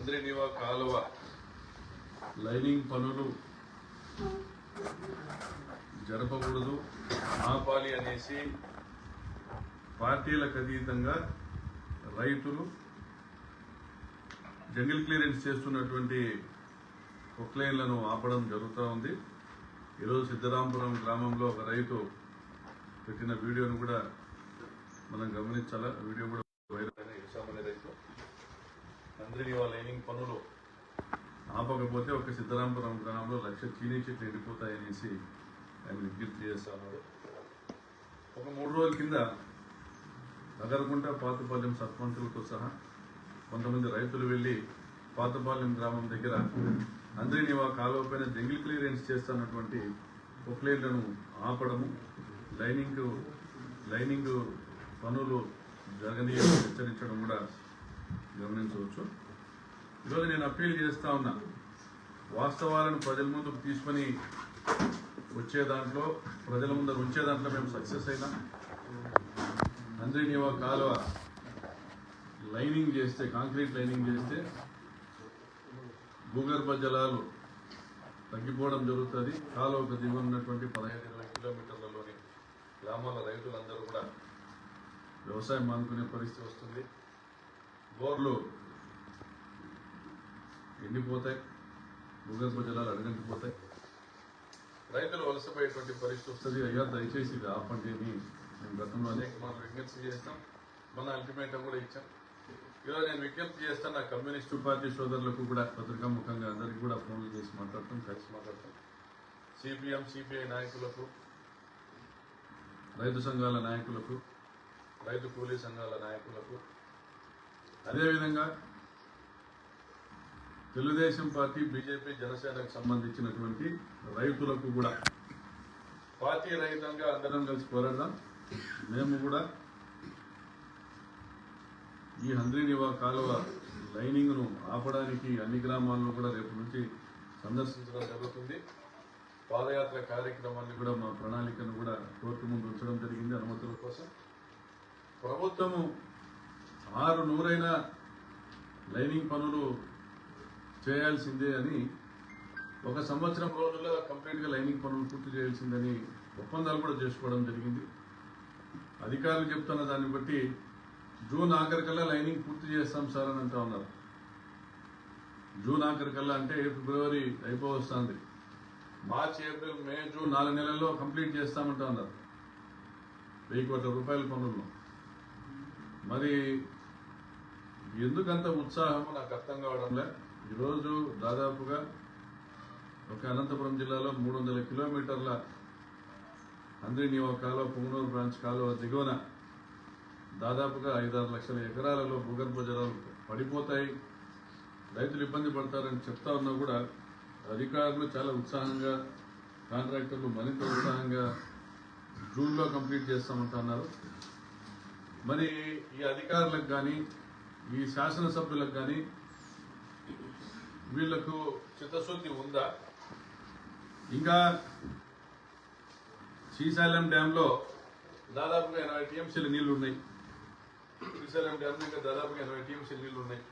అంద్రినివా కాలువ లైనింగ్ పనులు జరపకూడదు. ఆపాలి అనేసి పార్టీలకు అతీతంగా రైతులు జంగిల్ క్లియరెన్స్ చేస్తున్నటువంటి కుక్లైన్లను ఆపడం జరుగుతూ ఉంది. ఈరోజు సిద్ధరాంపురం గ్రామంలో ఒక రైతు పెట్టిన వీడియోను కూడా మనం గమనించాలా? వీడియో కూడా వైరల్ అందరినీ వాళ్ళ లైనింగ్ పనులు ఆపకపోతే ఒక సిద్ధరాంపురం గ్రామంలో లక్ష చీనీ చెట్లు ఎండిపోతాయనేసి ఆయన విజ్ఞప్తి చేస్తున్నాడు ఒక మూడు రోజుల కింద నగరకుంట పాతపాలెం సర్పంచులతో సహా కొంతమంది రైతులు వెళ్ళి పాతపాలెం గ్రామం దగ్గర అందరినివా కాలువ పైన జంగిల్ క్లియరెన్స్ చేస్తున్నటువంటి పొక్లైన్లను ఆపడము లైనింగ్ లైనింగ్ పనులు జరగనీయని హెచ్చరించడం కూడా గమనించవచ్చు. ఈరోజు నేను అప్పీల్ చేస్తా ఉన్నా. వాస్తవాలను ప్రజల ముందుకు తీసుకొని వచ్చే దాంట్లో ప్రజల ముందర ఉంచే దాంట్లో మేము సక్సెస్ అయినా. అందరినీ కాలువ లైనింగ్ చేస్తే కాంక్రీట్ లైనింగ్ చేస్తే భూగర్భ జలాలు తగ్గిపోవడం జరుగుతుంది. కాలువకు దిగువ ఉన్నటువంటి పదహైదు ఇరవై కిలోమీటర్లలోని గ్రామాల రైతులందరూ కూడా వ్యవసాయం మానుకునే పరిస్థితి వస్తుంది. బోర్లు ఎండిపోతాయి భూగర్భ జలాలు అడగంటిపోతాయి రైతులు వలసపోయేటువంటి పరిస్థితి వస్తుంది. అయ్యా దయచేసి ఇది ఆపండి అని మేము గతంలో అనేక మార్లు విజ్ఞప్తి చేస్తాం మన అల్టిమేటం కూడా ఇచ్చాం. ఈరోజు నేను విజ్ఞప్తి చేస్తాను. నా కమ్యూనిస్టు పార్టీ సోదరులకు కూడా పత్రికాముఖంగా అందరికీ కూడా ఫోన్లు చేసి మాట్లాడతాం కలిసి మాట్లాడతాం. సిపిఎం సిపిఐ నాయకులకు రైతు సంఘాల నాయకులకు రైతు కూలీ సంఘాల నాయకులకు అదేవిధంగా తెలుగుదేశం పార్టీ బీజేపీ జనసేనకు సంబంధించినటువంటి రైతులకు కూడా పార్టీ రహితంగా అందరం కలిసి పోరాడదాం. మేము కూడా ఈ హంద్రీనివా కాలువ లైనింగ్ను ఆపడానికి అన్ని గ్రామాల్లో కూడా రేపు నుంచి సందర్శించడం జరుగుతుంది. పాదయాత్ర కార్యక్రమాన్ని కూడా మా ప్రణాళికను కూడా కోర్టు ముందు ఉంచడం జరిగింది అనుమతుల కోసం. ప్రభుత్వము ఆరు నూరైన లైనింగ్ పనులు చేయాల్సిందే అని ఒక సంవత్సరం రోజుల్లో కంప్లీట్గా లైనింగ్ పనులు పూర్తి చేయాల్సిందని ఒప్పందాలు కూడా చేసుకోవడం జరిగింది. అధికారులు చెప్తున్న దాన్ని బట్టి జూన్ ఆఖరికల్లా లైనింగ్ పూర్తి చేస్తాం సార్ అని అంటా ఉన్నారు. జూన్ ఆఖరికల్లా అంటే ఫిబ్రవరి అయిపోవస్తుంది. మార్చ్ ఏప్రిల్ మే జూన్ నాలుగు నెలల్లో కంప్లీట్ చేస్తామంటా ఉన్నారు. వెయ్యి కోట్ల రూపాయల పనుల్లో. మరి ఎందుకంత ఉత్సాహం నాకు అర్థం కావడంలే ఈరోజు దాదాపుగా ఒక అనంతపురం జిల్లాలో మూడు వందల కిలోమీటర్ల అంద్రినీవ కాలువ పుంగనూరు బ్రాంచ్ కాలువ దిగువన దాదాపుగా ఐదారు లక్షల ఎకరాలలో భూగర్భ జలాలు పడిపోతాయి. రైతులు ఇబ్బంది పడతారని చెప్తా ఉన్నా కూడా అధికారులు చాలా ఉత్సాహంగా కాంట్రాక్టర్లు మరింత ఉత్సాహంగా జూన్లో కంప్లీట్ చేస్తామంటున్నారు. మరి ఈ అధికారులకు కానీ ఈ శాసనసభ్యులకు కానీ వీళ్ళకు చిత్తశుద్ధి ఉందా? ఇంకా శ్రీశైలం డ్యాంలో దాదాపుగా ఎనభై టీఎంసీల నీళ్ళు ఉన్నాయి శ్రీశైలం డ్యాంలో ఇంకా దాదాపుగా ఎనభై టీఎంసీల నీళ్ళు ఉన్నాయి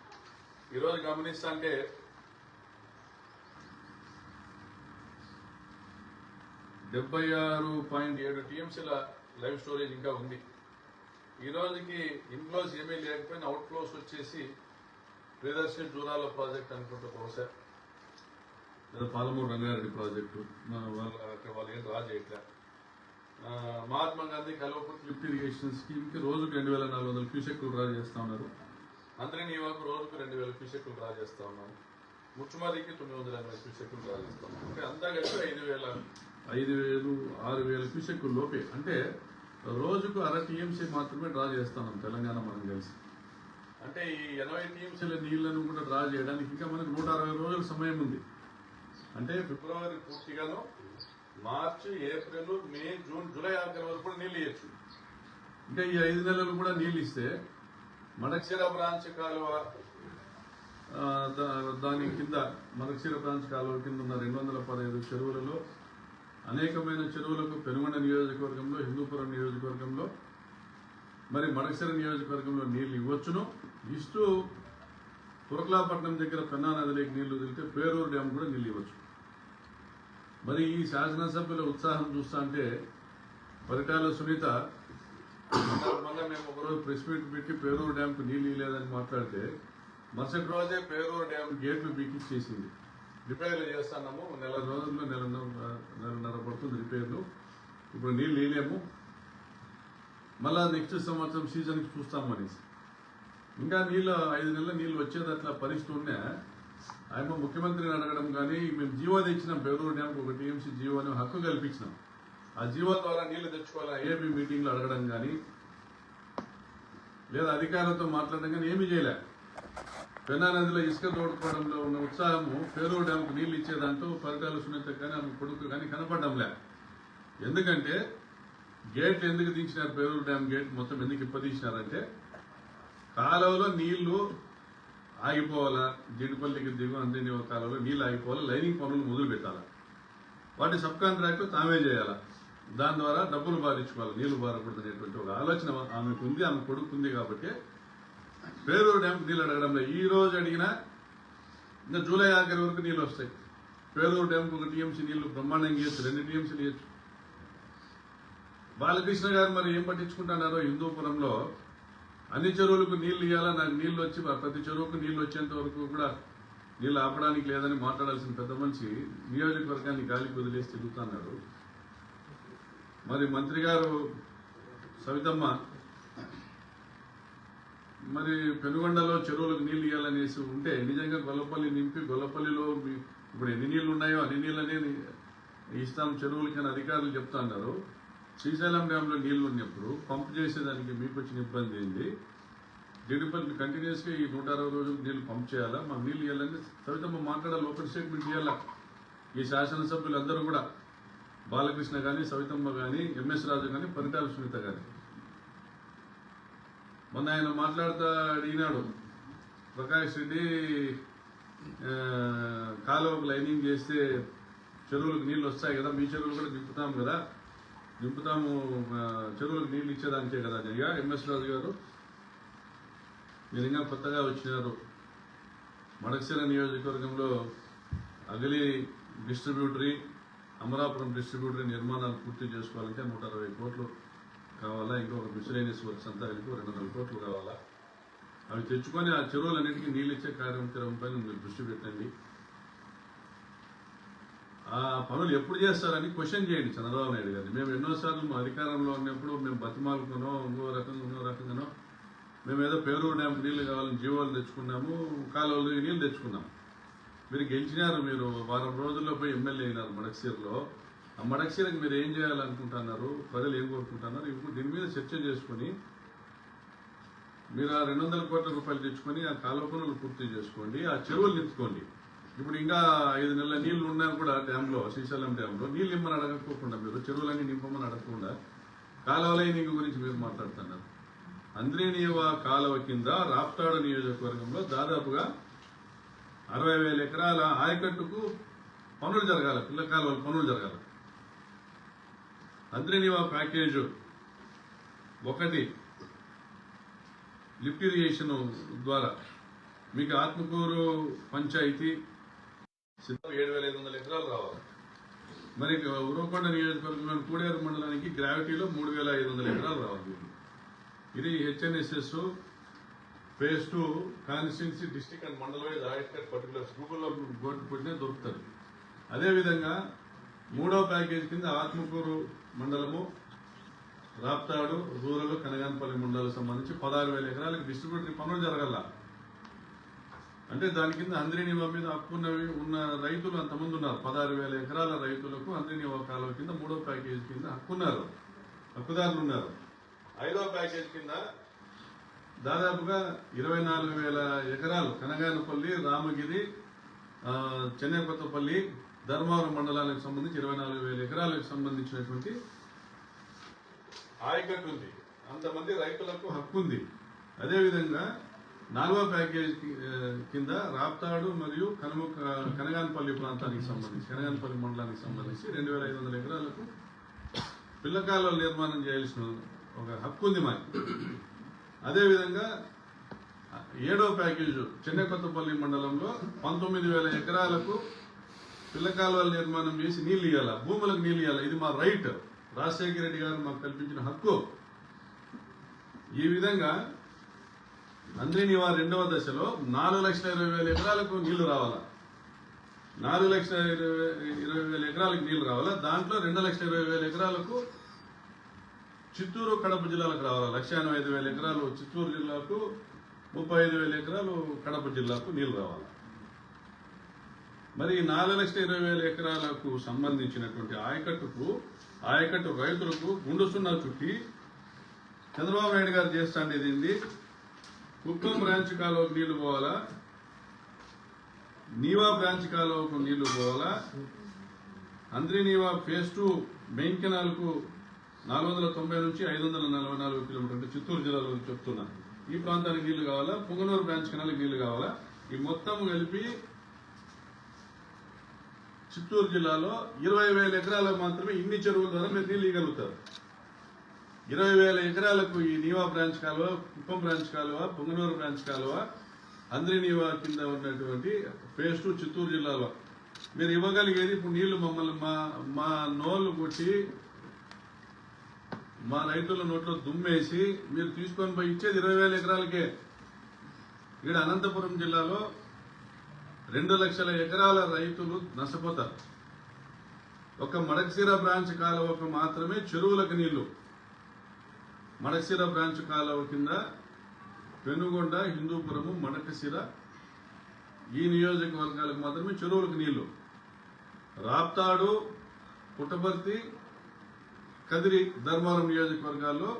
ఈరోజు గమనిస్తా అంటే డెబ్బై ఆరు పాయింట్ ఏడు టీఎంసీల లైవ్ స్టోరేజ్ ఇంకా ఉంది. ఈ రోజుకి ఇన్ఫ్లోస్ ఏమీ లేకపోయినా అవుట్ ఫ్లోస్ వచ్చేసి ప్రియదర్శి జూరాల ప్రాజెక్ట్ అనుకుంటా బహుశా లేదా పాలమూరు రంగారెడ్డి ప్రాజెక్టు. వాళ్ళ అక్కడ వాళ్ళు ఏం రా చేయట్లే. మహాత్మా గాంధీ కల్వకుర్తి లిఫ్ట్ ఇరిగేషన్ స్కీమ్కి రోజుకు రెండు వేల నాలుగు వందల క్యూసెక్లు డ్రా చేస్తా ఉన్నారు. అందరి నియోజకు రోజుకు రెండు వేల క్యూసెక్లు డ్రా చేస్తా ఉన్నాం. ముచ్చుమారికి తొమ్మిది వందల ఎనభై క్యూసెక్లు డ్రా చేస్తా అంటే అంతా కలిపి ఐదు వేల ఐదు వేలు ఆరు వేల క్యూసెక్లు లోపే. అంటే రోజుకు అర టీఎంసీ మాత్రమే డ్రా చేస్తున్నాం తెలంగాణ మనం కలిసి. అంటే ఈ ఎనభై టీఎంసీల నీళ్ళను కూడా డ్రా చేయడానికి ఇంకా మనకు నూట అరవై రోజుల సమయం ఉంది. అంటే ఫిబ్రవరి పూర్తిగాను March April May June July ఆఖరి వరకు కూడా నీళ్ళు ఇవ్వచ్చు ఇంకా ఈ ఐదు నెలలు కూడా నీళ్ళు ఇస్తే మడక్షీర బ్రాంచ్ కాలువ దాని కింద మడక్షీర బ్రాంచ్ కాలువ కింద ఉన్న రెండు వందల పదహైదు చెరువులలో అనేకమైన చెరువులకు పెనుగొండ నియోజకవర్గంలో హిందూపురం నియోజకవర్గంలో మరి మడకసిర నియోజకవర్గంలో నీళ్ళు ఇవ్వచ్చును. ఇస్తూ తురకలాపట్నం దగ్గర పెన్నా నదిలోకి నీళ్ళు వదిలితే పేరూరు డ్యామ్ కూడా నీళ్ళు ఇవ్వచ్చు. మరి ఈ శాసనసభ్యుల ఉత్సాహం చూస్తా అంటే పరిటాల సునీత మొన్న మేము ఒకరోజు ప్రెస్ మీట్ పెట్టి పేరూరు డ్యాంకు నీళ్ళు ఇవ్వలేదని మాట్లాడితే మరుసటి రోజే పేరూరు డ్యామ్ గేట్లు బీకిచ్చేసింది రిపేర్లు చేస్తున్నాము. నెల రోజుల్లో నెల నెలన్నర పడుతుంది రిపేర్లు. ఇప్పుడు నీళ్ళు ఇవ్వలేము మళ్ళా నెక్స్ట్ సంవత్సరం సీజన్కి చూస్తాం అనేసి ఇంకా నీళ్ళు ఐదు నెలల నీళ్ళు వచ్చేది అట్లా పరిస్థితి ఉన్నా ఆయన ముఖ్యమంత్రిని అడగడం కానీ మేము జీవో తెచ్చినాం బెంగళూరు డ్యాంకు ఒక టీఎంసీ జీవోని హక్కు కల్పించినాం. ఆ జీవో ద్వారా నీళ్ళు తెచ్చుకోవాలా ఏబీ మీటింగ్లో అడగడం కానీ లేదా అధికారులతో మాట్లాడడం కానీ ఏమీ చేయలే. పెన్నా నదిలో ఇసుక తోడుకోవడంలో ఉన్న ఉత్సాహము పేరూరు డ్యాంకు నీళ్ళు ఇచ్చేదాంతో ఫలితాలు సునీత కానీ ఆమె కొడుకు కానీ కనపడడంలే ఎందుకంటే గేట్లు ఎందుకు దించినారు పేరూరు డ్యామ్ గేట్ మొత్తం ఎందుకు ఇప్పదీసినారంటే కాలువలో నీళ్ళు ఆగిపోవాలా జీడిపల్లికి దిగు అంతే కాలువలో నీళ్ళు ఆగిపోవాలా లైనింగ్ పనులు మొదలు పెట్టాలా. వాటి సబ్ కాంట్రాక్ట్ తామే చేయాలా. దాని ద్వారా డబ్బులు బాధించుకోవాలి నీళ్ళు బారకూడదు అనేటువంటి ఒక ఆలోచన ఆమెకు ఉంది ఆమె కొడుకు ఉంది కాబట్టి పేరూరు డ్యామ్ నీళ్ళు అడగడంలో ఈ రోజు అడిగినా ఇంకా జూలై ఆఖరి వరకు నీళ్ళు వస్తాయి. పేరూరు డ్యామ్కి ఒక టీఎంసీ నీళ్ళు బ్రహ్మాండంగా ఇవ్వచ్చు రెండు టీఎంసీలు ఇవ్వచ్చు బాలకృష్ణ గారు మరి ఏం పట్టించుకుంటున్నారో హిందూపురంలో అన్ని చెరువులకు నీళ్ళు ఇవ్వాలా నాకు నీళ్ళు వచ్చి ప్రతి చెరువుకు నీళ్ళు వచ్చేంత వరకు కూడా నీళ్ళు ఆపడానికి లేదని మాట్లాడాల్సిన పెద్ద మనిషి నియోజకవర్గాన్ని గాలికి వదిలేసి తిరుగుతున్నాడు. మరి మంత్రి గారు సవితమ్మ మరి పెనుగొండలో చెరువులకు నీళ్ళు ఇవ్వాలనేసి ఉంటే నిజంగా గొల్లపల్లి నింపి గొల్లపల్లిలో ఇప్పుడు ఎన్ని నీళ్ళు ఉన్నాయో అన్ని నీళ్ళనే ఇస్తాం చెరువులకని అధికారులు చెప్తా అన్నారు శ్రీశైలం డ్యాంలో నీళ్ళు ఉన్నప్పుడు పంప్ చేసేదానికి మీకు వచ్చిన ఇబ్బంది ఏంది? జిడిపల్లి కంటిన్యూస్గా ఈ నూట అరవై రోజులు నీళ్ళు పంప్ చేయాలా? మాకు నీళ్ళు ఇవ్వాలని సవితమ్మ మాట్లాడాలి ఓపెన్ స్టేట్మెంట్ ఇవ్వాలా ఈ శాసనసభ్యులందరూ కూడా బాలకృష్ణ కానీ సవితమ్మ కానీ ఎంఎస్ రాజు కానీ పరిటాల సునీత కానీ మొన్న ఆయన మాట్లాడుతూ అడిగినాడు ప్రకాష్ రెడ్డి కాలువకు లైనింగ్ చేస్తే చెరువులకు నీళ్ళు వస్తాయి కదా మీ చెరువులు కూడా నింపుతాం కదా. నింపుతాము చెరువులకు నీళ్ళు ఇచ్చేదానికే కదా జరిగా ఎంఎస్ రాజు గారు. మీరు ఇంకా కొత్తగా వచ్చినారు. మడక్సిర నియోజకవర్గంలో అగలి డిస్ట్రిబ్యూటరీ అమరాపురం డిస్ట్రిబ్యూటరీ నిర్మాణాలు పూర్తి చేసుకోవాలంటే నూట అరవై కోట్లు కావాలా? ఇంకొక మిస్లేనియస్ వర్క్స్ అంతా కలిపి రెండు వందల కోట్లు కావాలా? అవి తెచ్చుకొని ఆ చెరువులన్నిటికీ నీళ్ళు ఇచ్చే కార్యక్రమం పైన మీరు దృష్టి పెట్టండి. ఆ పనులు ఎప్పుడు చేస్తారని క్వశ్చన్ చేయండి చంద్రబాబు నాయుడు గారిని. మేము ఎన్నోసార్లు మా అధికారంలో ఉన్నప్పుడు మేము బతిమాలకునో ఇంకో రకంగా ఇంకో రకంగానో మేము ఏదో పేరూరు డ్యామ్ నీళ్ళు కావాలని జీవోలు తెచ్చుకున్నాము కాలువలు నీళ్ళు తెచ్చుకున్నాము. మీరు గెలిచినారు మీరు. వారం రోజుల్లో పోయి ఎమ్మెల్యే అయినారు మడక్సీర్లో. ఆ మీరు ఏం చేయాలనుకుంటున్నారు? ప్రజలు ఏం కోరుకుంటున్నారు? ఇప్పుడు దీని మీద చర్చ చేసుకుని మీరు ఆ రెండు వందల కోట్ల రూపాయలు తెచ్చుకొని ఆ కాలువ పనులు పూర్తి చేసుకోండి ఆ చెరువులు నింపుకోండి. ఇప్పుడు ఇంకా ఐదు నెలల నీళ్ళు ఉన్నా కూడా డ్యాంలో శ్రీశైలం డ్యాంలో నీళ్ళు ఇమ్మని అడగకోకుండా మీరు చెరువులన్నీ నింపమని అడగకుండా కాలువ లైనింగ్ గురించి మీరు మాట్లాడుతున్నారు. అంద్రేనియవ కాలువ కింద రాప్తాడ నియోజకవర్గంలో దాదాపుగా అరవై వేల ఎకరాల ఆయకట్టుకు పనులు జరగాలి పిల్ల కాలువలు పనులు జరగాలి. అంద్రేనివా ప్యాకేజ్ ఒకటి లిఫ్ట్ ఇరిగేషన్ ద్వారా. మీకు ఆత్మకూరు పంచాయతీ సిద్ధం ఏడు వేల ఐదు వందల ఎకరాలు రావాలి. మరి ఉరవకొండ నియోజకవర్గంలోని కూడేరు మండలానికి గ్రావిటీలో మూడు వేల ఐదు వందల ఎకరాలు రావాలి ఇది HNSS phase two constituency district and mandal wise audit particulars గూగుల్లో పుట్టిన దొరుకుతుంది. అదేవిధంగా మూడో ప్యాకేజ్ కింద ఆత్మకూరు మండలము రాప్తాడు రూరల్ కనగానపల్లి మండలాలకు సంబంధించి పదహారు వేల ఎకరాలకు డిస్ట్రిబ్యూటరీ పనులు జరగల. అంటే దాని కింద అంద్రినివా మీద హక్కున్నవి ఉన్న రైతులు అంతమంది ఉన్నారు. పదహారు వేల ఎకరాల రైతులకు అంద్రినివా కాలువ కింద మూడో ప్యాకేజ్ కింద హక్కున్నారు. హక్కుదారులు ఉన్నారు. ఐదో ప్యాకేజ్ కింద దాదాపుగా ఇరవై నాలుగు వేల ఎకరాలు కనగానపల్లి రామగిరి ఆ, ధర్మవరం మండలానికి సంబంధించి ఇరవై నాలుగు వేల ఎకరాలకు సంబంధించినటువంటి ఆయకట్టు ఉంది అంతమంది రైతులకు హక్కు ఉంది అదేవిధంగా నాలుగో ప్యాకేజ్ కింద రాప్తాడు మరియు కనుమ కనగానపల్లి ప్రాంతానికి సంబంధించి కనగానపల్లి మండలానికి సంబంధించి రెండు వేల ఐదు వందల ఎకరాలకు పిల్లకాల నిర్మాణం చేయాల్సిన ఒక హక్కు ఉంది మాకు అదేవిధంగా ఏడో ప్యాకేజ్ చెన్నకొత్తపల్లి మండలంలో పంతొమ్మిది వేల ఎకరాలకు పిల్ల కాలువల నిర్మాణం చేసి నీళ్ళు ఇవ్వాలి భూములకు నీళ్ళు ఇవ్వాలి ఇది మా రైట్ రాజశేఖర రెడ్డి గారు మాకు కల్పించిన హక్కు. ఈ విధంగా నందిని వారి రెండవ దశలో నాలుగు లక్షల ఇరవై వేల ఎకరాలకు నీళ్ళు రావాలా? నాలుగు లక్షల ఇరవై ఇరవై వేల ఎకరాలకు నీళ్ళు రావాలా? దాంట్లో రెండు లక్షల ఇరవై వేల ఎకరాలకు చిత్తూరు కడప జిల్లాలకు రావాలా? లక్ష ఎనభై ఐదు వేల ఎకరాలు చిత్తూరు జిల్లాకు ముప్పై ఐదు వేల ఎకరాలు కడప జిల్లాకు నీళ్ళు రావాలి? మరి ఈ నాలుగు లక్షల ఇరవై వేల ఎకరాలకు సంబంధించినటువంటి ఆయకట్టుకు ఆయకట్టు రైతులకు గుండు సున్నా చుట్టి చంద్రబాబు నాయుడు గారు చేస్తాండేది ఏంది కుప్పం బ్రాంచ్ కాలువకు నీళ్ళు పోవాలా? నీవా బ్రాంచ్ కాలువకు నీళ్ళు పోవాలా? Handri Neeva phase two main కెనాల్కు నాలుగు వందల తొంభై నుంచి ఐదు వందల నలభై నాలుగు కిలోమీటర్లు చిత్తూరు జిల్లాలో చెప్తున్నా. ఈ ప్రాంతానికి నీళ్ళు కావాలా? పుంగనూరు బ్రాంచ్ కెనాల్కి నీళ్ళు కావాలా? ఈ మొత్తం కలిపి చిత్తూరు జిల్లాలో ఇరవై వేల ఎకరాలకు మాత్రమే ఇన్ని చెరువుల ద్వారా మీరు నీళ్ళు ఇవ్వగలుగుతారు. ఇరవై వేల ఎకరాలకు ఈ నీవా బ్రాంచ్ కాలువ కుప్పం బ్రాంచ్ కాలువ పొంగనూరు బ్రాంచ్ కాలువ అంద్రి నీవా కింద ఉన్నటువంటి ఫేస్ టూ చిత్తూరు జిల్లాలో. మీరు ఇవ్వగలిగేది ఇప్పుడు నీళ్ళు మమ్మల్ని మా మా నోళ్ళు కొట్టి మా రైతుల నోట్లో దుమ్మేసి మీరు తీసుకొని పోయి ఇచ్చేది ఇరవై వేల ఎకరాలకే. ఇక్కడ అనంతపురం జిల్లాలో రెండు లక్షల ఎకరాల రైతులు నష్టపోతారు. ఒక మడకశిర బ్రాంచ్ కాలువకు మాత్రమే చెరువులకు నీళ్ళు. మడకశిర బ్రాంచ్ కాలువ కింద పెనుగొండ హిందూపురము మడకశిర ఈ నియోజకవర్గాలకు మాత్రమే చెరువులకు నీళ్ళు. రాప్తాడు పుట్టపర్తి కదిరి ధర్మవరం నియోజకవర్గాల్లో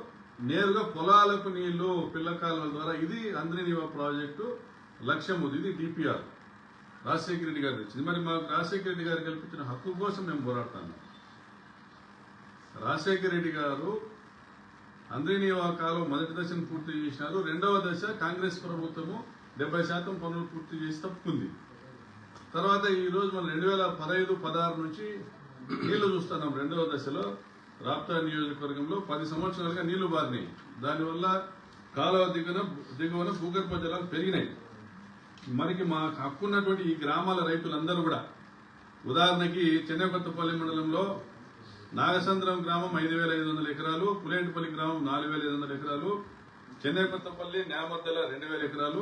నేరుగా పొలాలకు నీళ్ళు పిల్ల కాలువల ద్వారా. ఇది అంద్రినీవా ప్రాజెక్టు లక్ష్యం ఇది డిపిఆర్ రాజశేఖర రెడ్డి గారు తెచ్చింది. మరి మాకు రాజశేఖర రెడ్డి గారు కల్పించిన హక్కు కోసం మేము పోరాడుతున్నాం. రాజశేఖర రెడ్డి గారు అంద్రినీవా కాలం మొదటి దశను పూర్తి చేసినారు. రెండవ దశ కాంగ్రెస్ ప్రభుత్వము డెబ్బై శాతం పనులు పూర్తి చేసి తప్పుకుంది. తర్వాత ఈ రోజు మనం రెండు వేల పదహైదు పదహారు నుంచి నీళ్ళు చూస్తున్నాం. రెండవ దశలో రాప్తా నియోజకవర్గంలో పది సంవత్సరాలుగా నీళ్ళు బారినాయి. దానివల్ల కాలువ దిగున దిగువన భూగర్భ జలాలు పెరిగినాయి. మనకి మా హక్కున్నటువంటి ఈ గ్రామాల రైతులందరూ కూడా ఉదాహరణకి చెన్నకొత్తపల్లి మండలంలో నాగసంద్రం గ్రామం ఐదు వేల ఐదు వందల ఎకరాలు పులేంటిపల్లి గ్రామం నాలుగు వేల ఐదు వందల ఎకరాలు చెన్నకొత్తపల్లి న్యామద్దల రెండు వేల ఎకరాలు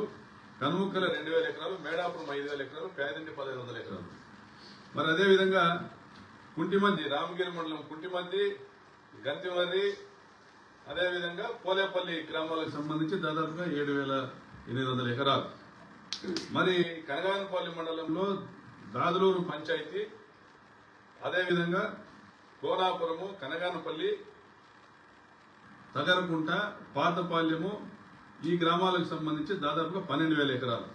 కనుముక్కల రెండు వేల ఎకరాలు మేడాపురం ఐదు వేల ఎకరాలు పేదండి పదహైదు వందల ఎకరాలు. మరి అదేవిధంగా కుంటిమంది రామగిరి మండలం కుంటిమంది గంతివర్రి అదేవిధంగా పోలేపల్లి గ్రామాలకు సంబంధించి దాదాపుగా ఏడు వేల ఎనిమిది వందల ఎకరాలు. మరి కనగానపల్లి మండలంలో దాదులూరు పంచాయతీ అదేవిధంగా కోనాపురము కనగానపల్లి తగరకుంట పాతపాల్యము ఈ గ్రామాలకు సంబంధించి దాదాపుగా పన్నెండు వేల ఎకరాలు.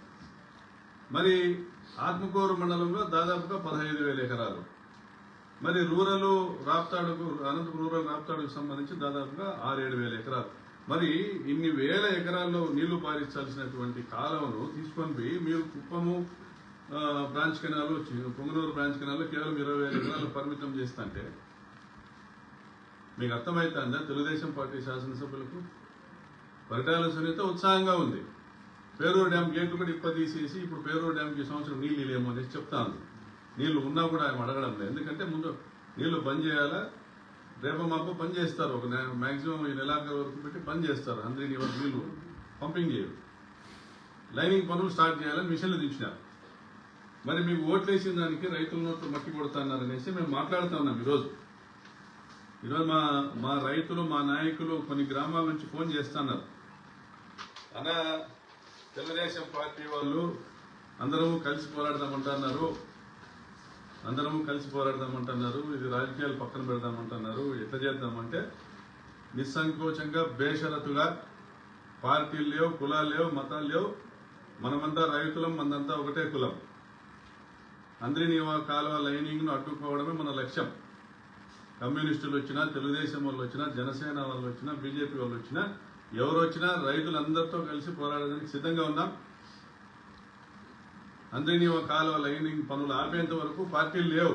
మరి ఆత్మకూరు మండలంలో దాదాపుగా పదహైదు వేల ఎకరాలు. మరి రూరల్ రాప్తాడుకు అనంతపురం రూరల్ రాప్తాడుకు సంబంధించి దాదాపుగా ఆరేడు వేల ఎకరాలు. మరి ఇన్ని వేల ఎకరాల్లో నీళ్ళు పారించాల్సినటువంటి కాలువను తీసుకొని పోయి మీరు Kuppam branch canal Punganur branch canal కేవలం ఇరవై వేల ఎకరాలు పరిమితం చేస్తుంటే మీకు అర్థమవుతుందా తెలుగుదేశం పార్టీ శాసనసభ్యులకు పరిటాల సునీత ఉత్సాహంగా ఉంది. పేరూరు డ్యామ్ గేట్లు కూడా ఇప్ప తీసేసి ఇప్పుడు పేరూరు డ్యామ్కి ఈ సంవత్సరం నీళ్ళు లేమో అనేసి చెప్తాను నీళ్ళు ఉన్నా కూడా ఆయన అడగడం లేదు. ఎందుకంటే ముందు నీళ్ళు బంద్ చేయాలా? రేపు మాకు పని చేస్తారు. ఒక మ్యాక్సిమం ఈ నెలాఖరు వరకు పెట్టి పని చేస్తారు. అందరి వరకు వీళ్ళు పంపింగ్ చేయరు. లైనింగ్ పనులు స్టార్ట్ చేయాలని మిషన్లు దించినారు. మరి మీకు ఓట్లు వేసిన దానికి రైతుల నోట్లు మట్టి కొడుతున్నారు అనేసి మేము మాట్లాడుతా ఉన్నాం ఈరోజు. ఈరోజు మా మా రైతులు మా నాయకులు కొన్ని గ్రామాల నుంచి ఫోన్ చేస్తున్నారు. అన్న తెలుగుదేశం పార్టీ వాళ్ళు అందరూ కలిసి పోరాడదామంటున్నారు అందరం కలిసి పోరాడదామంటున్నారు ఇది రాజకీయాలు పక్కన పెడదామంటున్నారు. ఎట్లా చేద్దామంటే నిస్సంకోచంగా బేషరతుగా పార్టీలు లేవు కులాలు లేవు మతాలు లేవు. మనమంతా రైతులం మనంతా ఒకటే కులం. అందరినీ కాలువ లైనింగ్ను అడ్డుకోవడమే మన లక్ష్యం. కమ్యూనిస్టులు వచ్చినా తెలుగుదేశం వాళ్ళు వచ్చినా జనసేన వాళ్ళు వచ్చినా బీజేపీ వాళ్ళు వచ్చినా ఎవరు వచ్చినా రైతులందరితో కలిసి పోరాడడానికి సిద్ధంగా ఉన్నాం. అందరినీ ఒక కాలువ లైనింగ్ పనులు ఆపేంత వరకు పార్టీలు లేవు.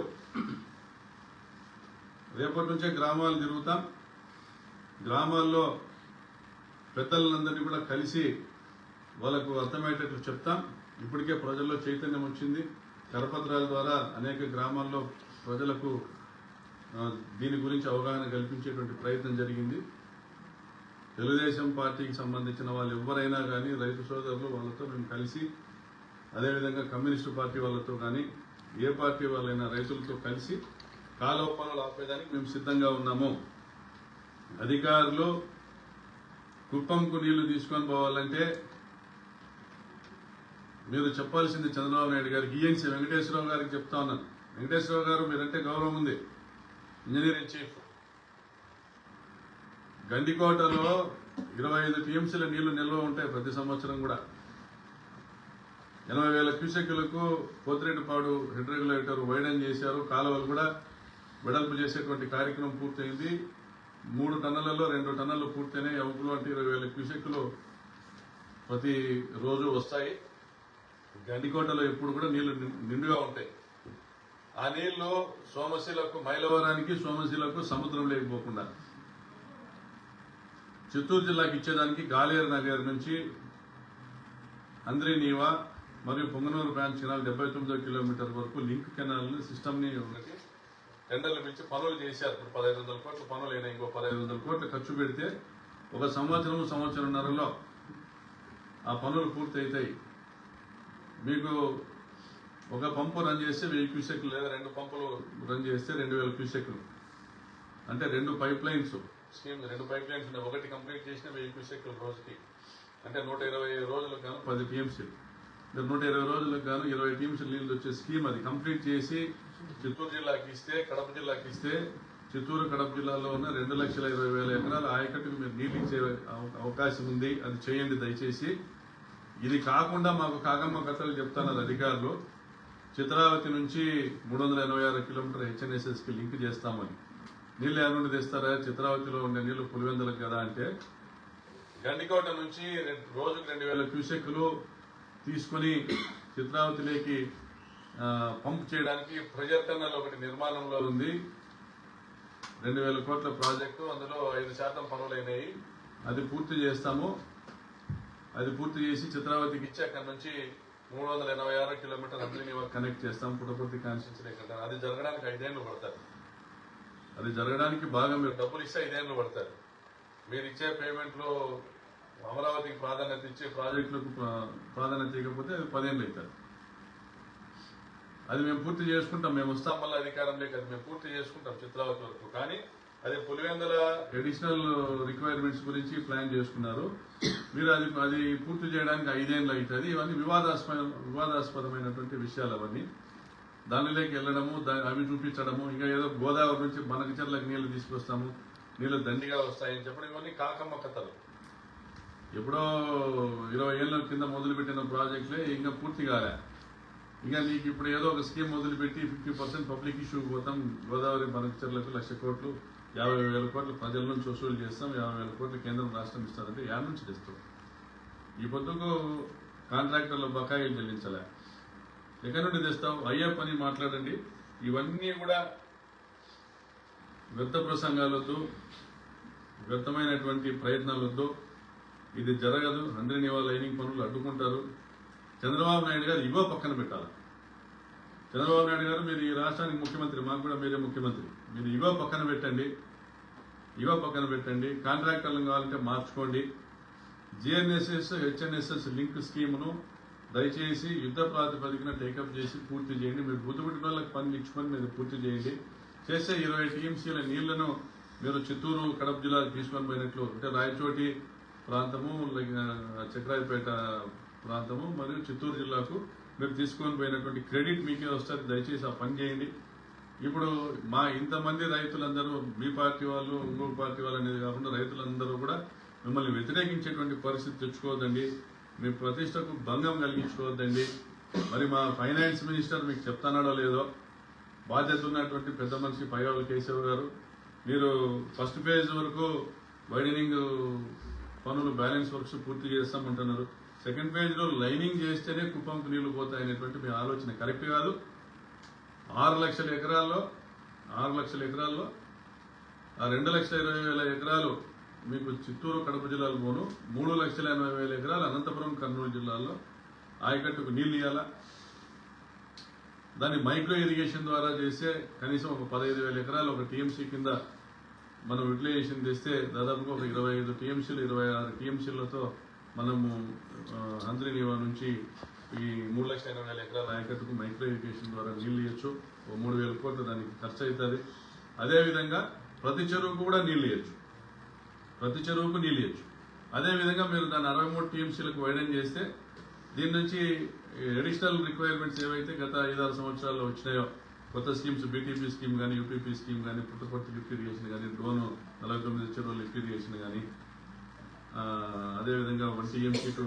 రేపటి నుంచే గ్రామాలు తిరుగుతాం. గ్రామాల్లో పెద్దలందరినీ కూడా కలిసి వాళ్ళకు అర్థమయ్యేటట్లు చెప్తాం. ఇప్పటికే ప్రజల్లో చైతన్యం వచ్చింది. కరపత్రాల ద్వారా అనేక గ్రామాల్లో ప్రజలకు దీని గురించి అవగాహన కల్పించేటువంటి ప్రయత్నం జరిగింది. తెలుగుదేశం పార్టీకి సంబంధించిన వాళ్ళు ఎవరైనా కానీ రైతు సోదరులు వాళ్ళతో మేము కలిసి అదేవిధంగా కమ్యూనిస్టు పార్టీ వాళ్ళతో కానీ ఏ పార్టీ వాళ్ళైనా రైతులతో కలిసి కాలువ పనులు ఆపేదానికి మేము సిద్ధంగా ఉన్నాము. అధికారులు కుప్పంకు నీళ్ళు తీసుకొని పోవాలంటే మీరు చెప్పాల్సింది చంద్రబాబు నాయుడు గారికి ఈఎన్సీ వెంకటేశ్వరరావు గారికి చెప్తా ఉన్నాను. వెంకటేశ్వరరావు గారు మీరంటే గౌరవం ఉంది. Engineering chief. గండికోటలో ఇరవై ఐదు టీఎంసీల నీళ్ళు నిల్వ ఉంటాయి ప్రతి సంవత్సరం కూడా. ఎనభై వేల క్యూసెక్కులకు పోతిరెడ్డిపాడు హెడ్ రెగ్యులేటర్ వైడన్ చేశారు. కాలువలు కూడా వెడల్పు చేసేటువంటి కార్యక్రమం పూర్తయింది. మూడు టన్నులలో రెండు టన్నులు పూర్తయినాయి. అవుకులు అంటే ఇరవై వేల క్యూసెక్కులు ప్రతి రోజు వస్తాయి. గండికోటలో ఎప్పుడు కూడా నీళ్ళు నిండుగా ఉంటాయి. ఆ నీళ్ళు సోమశిలకు మైలవరానికి సోమశిలకు సముద్రం లేకపోకుండా. చిత్తూరు జిల్లాకి ఇచ్చేదానికి గాలేరు నగర్ నుంచి అంద్రీనీవా మరియు పొంగనూరు బ్రాంచ్ కెనాల్ డెబ్బై తొమ్మిదో కిలోమీటర్ వరకు లింక్ కెనాల్ సిస్టమ్ని ఒకటి టెండర్లు పిలిచి పనులు చేశారు. ఇప్పుడు పదహైదు వందల కోట్ల పనులు అయినా ఇంకో పదహైదు వందల కోట్లు ఖర్చు పెడితే ఒక సంవత్సరం సంవత్సరంన్నరలో ఆ పనులు పూర్తి అవుతాయి మీకు ఒక పంపు రన్ చేస్తే వెయ్యి క్యూసెక్లు లేదా రెండు పంపులు రన్ చేస్తే రెండు వేల క్యూసెక్లు. అంటే రెండు పైప్ లైన్స్. స్కీమ్ రెండు పైప్ లైన్స్ ఉన్నాయి. ఒకటి కంప్లీట్ చేసిన వెయ్యి క్యూసెక్లు రోజుకి. అంటే నూట ఇరవై రోజులకు గాను పది టీఎంసీలు మీరు నూట ఇరవై రోజులకు గాను ఇరవై టీమ్స్ నీళ్ళు వచ్చే స్కీమ్ అది కంప్లీట్ చేసి చిత్తూరు జిల్లాకి ఇస్తే కడప జిల్లాకి ఇస్తే చిత్తూరు కడప జిల్లాలో ఉన్న రెండు లక్షల ఇరవై వేల ఎకరాల ఆయకట్టుకు మీరు నీళ్ళు ఇచ్చే అవకాశం ఉంది. అది చేయండి దయచేసి. ఇది కాకుండా మాకు కాకమ్మ కథలు చెప్తున్నారు అధికారులు. చిత్రావతి నుంచి మూడు వందల ఎనభై ఆరు కిలోమీటర్ హెచ్ఎన్ఎస్ఎస్కి లింక్ చేస్తామని. నీళ్ళు ఎవరి నుండి తెస్తారా? చిత్రావతిలో ఉండే నీళ్ళు పులివెందులకు కదా అంటే. గండికోట నుంచి రోజుకు రెండు వేల క్యూసెక్లు తీసుకొని చిత్రావతిలోకి పంప్ చేయడానికి ప్రెజర్ టన్నల్ ఒకటి నిర్మాణంలో ఉంది. రెండు వేల కోట్ల ప్రాజెక్టు అందులో ఐదు శాతం పనులైనాయి. అది పూర్తి చేస్తాము. అది పూర్తి చేసి చిత్రావతికి ఇచ్చి అక్కడ నుంచి మూడు వందల ఎనభై ఆరు కిలోమీటర్ అందరినీ కనెక్ట్ చేస్తాం. పుట్టపర్తి కాన్స్టిట్యూన్సీ అది జరగడానికి ఐదేళ్ళు పడతారు. అది జరగడానికి బాగా మీరు డబ్బులు ఇస్తే ఐదేళ్ళు పడతారు. మీరు ఇచ్చే పేమెంట్లో అమరావతికి ప్రాధాన్యత ఇచ్చే ప్రాజెక్టులకు ప్రాధాన్యత ఇవ్వకపోతే అది పదేళ్ళు అవుతారు అది మేము పూర్తి చేసుకుంటాం. మేము వస్తాం మళ్ళీ అధికారంలోకి అది మేము పూర్తి చేసుకుంటాం చిత్రావతి వరకు. కానీ అది పులివెందుల అడిషనల్ రిక్వైర్మెంట్స్ గురించి ప్లాన్ చేసుకున్నారు. మీరు అది అది పూర్తి చేయడానికి ఐదేళ్ళు అవుతుంది. ఇవన్నీ వివాదాస్పద వివాదాస్పదమైనటువంటి విషయాలు అవన్నీ దానిలోకి వెళ్ళడము దాని అవి చూపించడము ఇంకా ఏదో గోదావరి నుంచి మనకి చెర్లకు నీళ్ళు తీసుకొస్తాము నీళ్ళు దండిగా వస్తాయని చెప్పడం ఇవన్నీ కాకమ్మ కథలు. ఎప్పుడో ఇరవై ఏళ్ళ కింద మొదలుపెట్టిన ప్రాజెక్టులే ఇంకా పూర్తి కాలే. ఇంకా నీకు ఇప్పుడు ఏదో ఒక స్కీమ్ మొదలుపెట్టి ఫిఫ్టీ పర్సెంట్ పబ్లిక్ ఇష్యూ పోతాం. గోదావరి మనకచర్లకు లక్ష కోట్లు యాభై వేల కోట్లు ప్రజల నుంచి వసూలు చేస్తాం. యాభై వేల కోట్లు కేంద్రం రాష్ట్రం ఇస్తారంటే యాడ్ నుంచి తెస్తాం. ఈ పొద్దుకు కాంట్రాక్టర్ల బకాయిలు చెల్లించలే. ఎక్కడి నుండి తెస్తాం అయ్యే పని మాట్లాడండి. ఇవన్నీ కూడా వ్యర్థ ప్రసంగాలు వద్దు వ్యర్థమైనటువంటి ప్రయత్నాలు వద్దు ఇది జరగదు. అందరినీ వాళ్ళ లైనింగ్ పనులు అడ్డుకుంటారు. చంద్రబాబు నాయుడు గారు ఇవో పక్కన పెట్టాలి. చంద్రబాబు నాయుడు గారు మీరు ఈ రాష్ట్రానికి ముఖ్యమంత్రి మాకు కూడా మీరే ముఖ్యమంత్రి. మీరు ఇవో పక్కన పెట్టండి. ఇవో పక్కన పెట్టండి. కాంట్రాక్టర్లు కావాలంటే మార్చుకోండి. జిఎన్ఎస్ఎస్ హెచ్ఎన్ఎస్ఎస్ లింక్ స్కీమును దయచేసి యుద్ధ ప్రాతిపదికన టేకప్ చేసి పూర్తి చేయండి. మీరు బుద్ధిపుట్టిన వాళ్ళకి పనులు ఇచ్చుకొని మీరు పూర్తి చేయండి. చేస్తే ఇరవై టీఎంసీల నీళ్ళను మీరు చిత్తూరు కడప జిల్లాకు తీసుకొని పోయినట్లు అంటే రాయచోటి ప్రాంతము లైక్, చక్రాయపేట ప్రాంతము మరియు చిత్తూరు జిల్లాకు మీరు తీసుకొని పోయినటువంటి క్రెడిట్ మీకే వస్తుంది. దయచేసి ఆ పని చేయండి. ఇప్పుడు మా ఇంతమంది రైతులందరూ మీ పార్టీ వాళ్ళు ఇంకొక పార్టీ వాళ్ళు అనేది కాకుండా రైతులందరూ కూడా మిమ్మల్ని వ్యతిరేకించేటువంటి పరిస్థితి తెచ్చుకోవద్దండి. మీ ప్రతిష్టకు భంగం కలిగించుకోవద్దండి. మరి మా ఫైనాన్స్ మినిస్టర్ మీకు చెప్తానాడో లేదో? బాధ్యత ఉన్నటువంటి పెద్ద మనిషి పైవాళ్ళు కేశవ్ గారు. మీరు ఫస్ట్ ఫేజ్ వరకు వైడనింగ్ పనులు బ్యాలెన్స్ వర్క్స్ పూర్తి చేస్తామంటున్నారు. సెకండ్ ఫేజ్లో లైనింగ్ చేస్తేనే కుప్పంకు నీళ్ళు పోతాయనేటువంటి మీ ఆలోచన కరెక్ట్ కాదు? ఆరు లక్షల ఎకరాల్లో ఆరు లక్షల ఎకరాల్లో ఆ రెండు లక్షల ఇరవై వేల ఎకరాలు మీకు చిత్తూరు కడప జిల్లాలో పోను మూడు లక్షల ఎనభై వేల ఎకరాలు అనంతపురం కర్నూలు జిల్లాలో ఆయకట్టుకు నీళ్ళు ఇవ్వాలా దాన్ని మైక్రో ఇరిగేషన్ ద్వారా చేస్తే కనీసం ఒక పదహైదు వేల ఎకరాలు ఒక టీఎంసీ కింద మనం యూటిలైజేషన్ తెస్తే దాదాపుగా ఒక ఇరవై ఐదు టీఎంసీలు ఇరవై ఆరు టీఎంసీలతో మనము హంద్రీనివా నుంచి ఈ మూడు లక్షల ఎనభై వేల ఎకరాల ఆయకట్టుకు మైక్రో ఇరిగేషన్ ద్వారా నీళ్ళు ఇవ్వచ్చు ఓ మూడు వేల కోట్లు దానికి ఖర్చు అవుతుంది అదేవిధంగా ప్రతి చెరువుకు కూడా నీళ్ళు ఇవ్వచ్చు ప్రతి చెరువుకు నీళ్ళు ఇవ్వచ్చు అదేవిధంగా మీరు దాన్ని అరవై మూడు టీఎంసీలకు వైడన్ చేస్తే దీని నుంచి అడిషనల్ రిక్వైర్మెంట్స్ ఏవైతే గత ఐదారు సంవత్సరాల్లో వచ్చినాయో కొత్త స్కీమ్స్ బీటీపీ స్కీమ్ కానీ యూపీపీ స్కీమ్ కానీ పుట్టపర్తి లిఫ్ట్ ఇరిగేషన్ కానీ డ్రోన్ నలభై తొమ్మిది చెరువుల లిఫ్ట్ ఇరిగేషన్ కానీ అదేవిధంగా one TMC to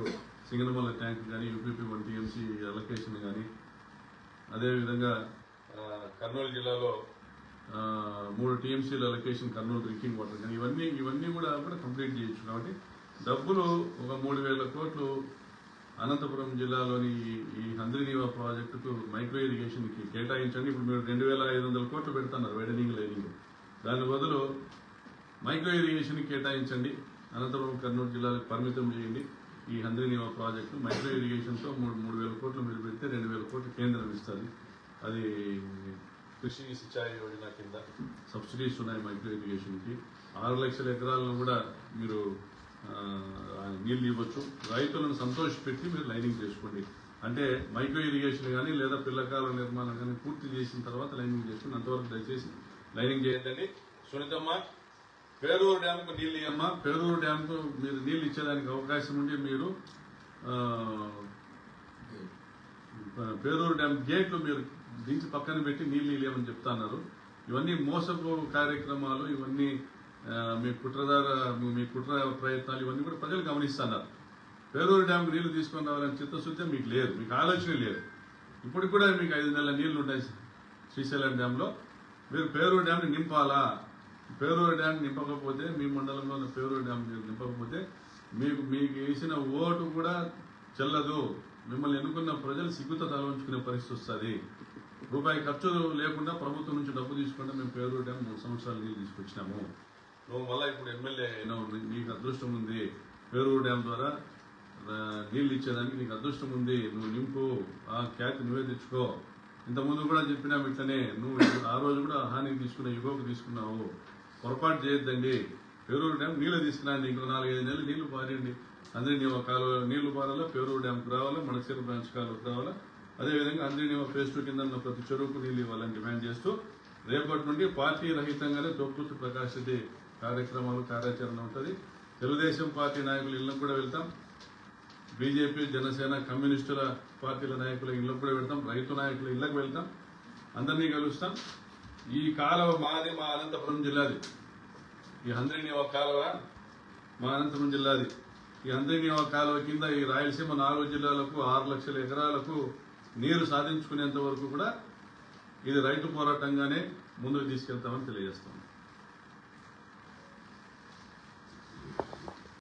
Singanamala tank కానీ యూపీపీ వన్ టీఎంసీ అలొకేషన్ కానీ అదేవిధంగా కర్నూలు జిల్లాలో మూడు టీఎంసీల అలొకేషన్ కర్నూలు డ్రింకింగ్ వాటర్ కానీ ఇవన్నీ ఇవన్నీ కూడా కూడా కంప్లీట్ చేయొచ్చు కాబట్టి డబ్బులు ఒక మూడు వేల కోట్లు అనంతపురం జిల్లాలోని ఈ- ఈ ప్రాజెక్టుకు మైక్రో ఇరిగేషన్కి కేటాయించండి. ఇప్పుడు మీరు రెండు వేల ఐదు వందల కోట్లు పెడుతున్నారు వెడనింగ్ లైనింగ్. దాని బదులు మైక్రో ఇరిగేషన్కి కేటాయించండి. అనంతపురం కర్నూలు జిల్లాలకు పరిమితం చేయండి. ఈ హంద్రినీవా ప్రాజెక్టు మైక్రో ఇరిగేషన్తో మూడు మూడు వేల కోట్లు మీరు పెడితే రెండు వేల కోట్లు కేంద్రం ఇస్తుంది. అది కృషి సిచాయి యోజన కింద సబ్సిడీస్ ఉన్నాయి మైక్రో ఇరిగేషన్కి. ఆరు లక్షల ఎకరాలను కూడా మీరు నీళ్ళు ఇవ్వచ్చు. రైతులను సంతోషపెట్టి మీరు లైనింగ్ చేసుకోండి. అంటే మైక్రో ఇరిగేషన్ కానీ లేదా పిల్లకాల నిర్మాణం కానీ పూర్తి చేసిన తర్వాత లైనింగ్ చేసుకుని అంతవరకు దయచేసి లైనింగ్ చేయండి. సునీతమ్మ పేరూరు డ్యాంకు నీళ్ళు ఇవ్వమ్మా పేరూరు డ్యామ్కు మీరు నీళ్ళు ఇచ్చేదానికి అవకాశం ఉండి మీరు పేరూరు డ్యామ్ గేట్లు మీరు దించి పక్కన పెట్టి నీళ్ళు ఇవ్వమని చెప్తున్నారు ఇవన్నీ మోసపు కార్యక్రమాలు ఇవన్నీ మీ కుట్రదార మీ కుట్ర ప్రయత్నాలు ఇవన్నీ కూడా ప్రజలు గమనిస్తున్నారు. పేరూరు డ్యామ్కి నీళ్ళు తీసుకొని రావాలని చిత్తశుద్ధి మీకు లేదు మీకు ఆలోచన లేదు. ఇప్పటికి కూడా మీకు ఐదు నెలల నీళ్ళు ఉంటాయి శ్రీశైలం డ్యాంలో మీరు పేరూరు డ్యామ్ని నింపాలా? పేరూరు డ్యామ్ నింపకపోతే మీ మండలంలో ఉన్న పేరూరు డ్యామ్ మీరు నింపకపోతే మీకు మీకు వేసిన ఓటు కూడా చెల్లదు. మిమ్మల్ని ఎన్నుకున్న ప్రజలు సిగ్గుతో తలవంచుకునే పరిస్థితి వస్తుంది. రూపాయి ఖర్చు లేకుండా ప్రభుత్వం నుంచి డబ్బు తీసుకుంటే మేము పేరూరు డ్యామ్ మూడు సంవత్సరాలు నీళ్ళు తీసుకొచ్చినాము. నువ్వు మళ్ళీ ఇప్పుడు ఎమ్మెల్యే అయినావు నీకు అదృష్టం ఉంది. పేరూరు డ్యామ్ ద్వారా నీళ్ళు ఇచ్చేదానికి నీకు అదృష్టం ఉంది. నువ్వు నింపు ఆ క్యాట్ నువ్వే తెచ్చుకో. ఇంతకుముందు కూడా చెప్పినా ఇట్లనే నువ్వు ఆ రోజు కూడా హాని తీసుకున్న యుగోకు తీసుకున్నావు. పొరపాటు చేయొద్దండి. పేరూరు డ్యామ్ నీళ్ళు తీసుకురాండి. ఇంకో నాలుగైదు నెలలు నీళ్ళు పారండి అందరినీ కాలువ నీళ్ళు పారాలా పేరూరు డ్యామ్కి రావాలా మడకసిర బ్రాంచ్ కాలువకి రావాలా? అదేవిధంగా అందరినీ ఫేస్ టూ కింద ప్రతి చెరువుకు నీళ్ళు ఇవ్వాలని డిమాండ్ చేస్తూ రేపటి నుండి పార్టీ రహితంగానే తొక్కుతు ప్రకాష్ రెడ్డి కార్యక్రమాలు కార్యాచరణ ఉంటుంది. తెలుగుదేశం పార్టీ నాయకులు ఇళ్ళకు కూడా వెళ్తాం. బీజేపీ జనసేన కమ్యూనిస్టుల పార్టీల నాయకుల ఇళ్ళకు కూడా వెళ్తాం. రైతు నాయకుల ఇళ్ళకు వెళ్తాం. అందరినీ కలుస్తాం. ఈ కాలువ మాది మా అనంతపురం జిల్లాది. ఈ హంద్రీనివా కాలువ మా అనంతపురం జిల్లాది. ఈ హంద్రీనివా కాలువ కింద ఈ రాయలసీమ నాలుగు జిల్లాలకు ఆరు లక్షల ఎకరాలకు నీరు సాధించుకునేంత వరకు కూడా ఇది రైతు పోరాటంగానే ముందుకు తీసుకెళ్తామని తెలియజేస్తాం.